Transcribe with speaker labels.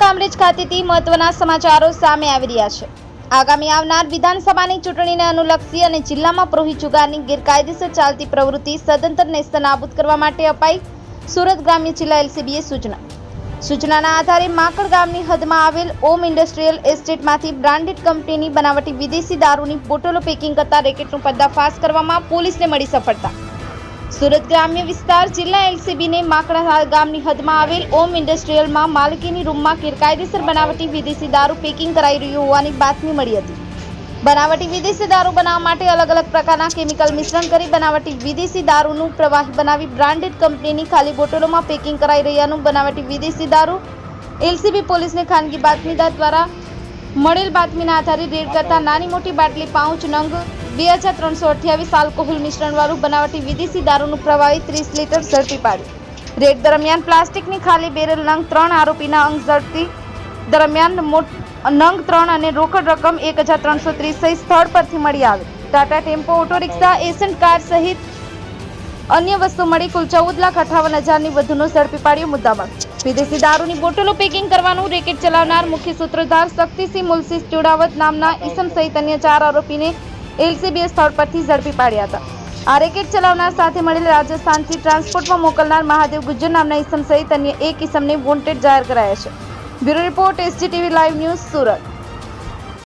Speaker 1: કામરેજ ખાતેથી મહત્વના સમાચારો સામે આવી રહ્યા છે. આગામી આવનાર વિધાનસભાની ચૂંટણીને અનુલક્ષી અને જિલ્લામાં પ્રોહી જુગારની ગેરકાયદેસર ચાલતી પ્રવૃત્તિ સદંતર નેસ્તનાબૂદ કરવા માટે અપાઈ સુરત ગ્રામ્ય જિલ્લા એલસીબીએ સૂચના. સૂચનાના આધારે માકડ ગામની હદમાં આવેલ ઓમ ઇન્ડસ્ટ્રીયલ એસ્ટેટમાંથી બ્રાન્ડેડ કંપનીની બનાવટી વિદેશી દારૂની બોટલો પેકિંગ કરતા રેકેટનો પર્દાફાશ કરવામાં પોલીસને મળી સફળતા. સુરત ગ્રામ્ય વિસ્તાર જિલ્લા એલસીબીને માકડા ગામની હદમાં આવેલ ઓમ ઇન્ડસ્ટ્રીયલમાં માલિકીની રૂમમાં ગેરકાયદેસર બનાવટી વિદેશી દારૂ પેકિંગ કરાઈ રહ્યું હોવાની બાતમી મળી હતી. બનાવટી વિદેશી દારૂ બનાવવા માટે અલગ અલગ પ્રકારના કેમિકલ મિશ્રણ કરી બનાવટી વિદેશી દારૂનું પ્રવાહી બનાવી બ્રાન્ડેડ કંપનીની ખાલી બોટલોમાં પેકિંગ કરાઈ રહ્યાનું બનાવટી વિદેશી દારૂ એલસીબી પોલીસને ખાનગી બાતમીદાર દ્વારા મળેલ બાતમીના આધારે રેડ કરતા નાની મોટી બાટલી, પાઉચ, નંગ બે હજાર ત્રણસો અઠ્યાવીસ આલ્કોહોલ મિશ્રણવાળું બનાવટી વિદેશી દારૂનું પ્રવાહી ત્રીસ લીટર ઝડપી પાડ્યું. રેડ દરમિયાન પ્લાસ્ટિકની ખાલી બેરલ નંગ ત્રણ આરોપીના અંગ ઝડપી. દરમિયાન નંગ ત્રણ અને રોકડ રકમ એક સહિત સ્થળ પરથી મળી આવે. Tata tempo auto rickshaw Asian car સહિત અન્ય વસ્તુ મળી કુલ ચૌદ લાખ અઠાવન હજારની વધુનો ઝડપી પાડ્યો મુદ્દામાલ. વિદેશી દારૂની બોટલો પેકિંગ કરવાનું રેકેટ ચલાવનાર મુખ્ય સૂત્રધાર શક્તિસિંહ મુલસી ચુડાવત નામના ઈસમ સહિત અન્ય ચાર આરોપીને એલસીબીએ સ્થળ પરથી ઝડપી પાડ્યા હતા. આ રેકેટ ચલાવનાર સાથે મળેલ રાજસ્થાનથી ટ્રાન્સપોર્ટમાં મોકલનાર મહાદેવ ગુજ્જર નામના ઈસમ સહિત અન્ય એક ઇસમને વોન્ટેડ જાહેર કરાયા છે. Bureau report, SGTV live news Surat.